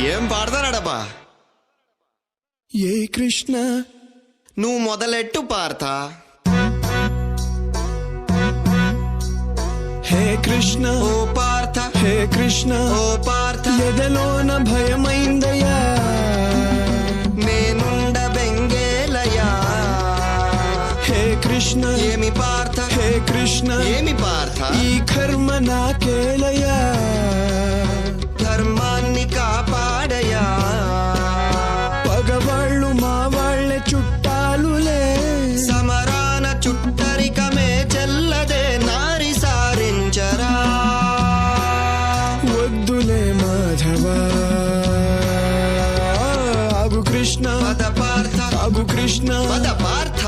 ఏం పాడతారాడబ్బా? ఏ కృష్ణ. నువ్వు మొదలెట్టు పార్త? హే కృష్ణ. ఓ పార్థ హే కృష్ణ. ఓ పార్థ ఎదలోన భయమైందయ్యా. నేనుండ బెంగేలయా హే కృష్ణ. ఏమి పార్థ హే కృష్ణ. ఏమి పార్థ ఈ కర్మ నాకేలయ్యా. వద్దులే మాధవా ఆగు కృష్ణ పద పార్థ ఆగు కృష్ణ పద పార్థ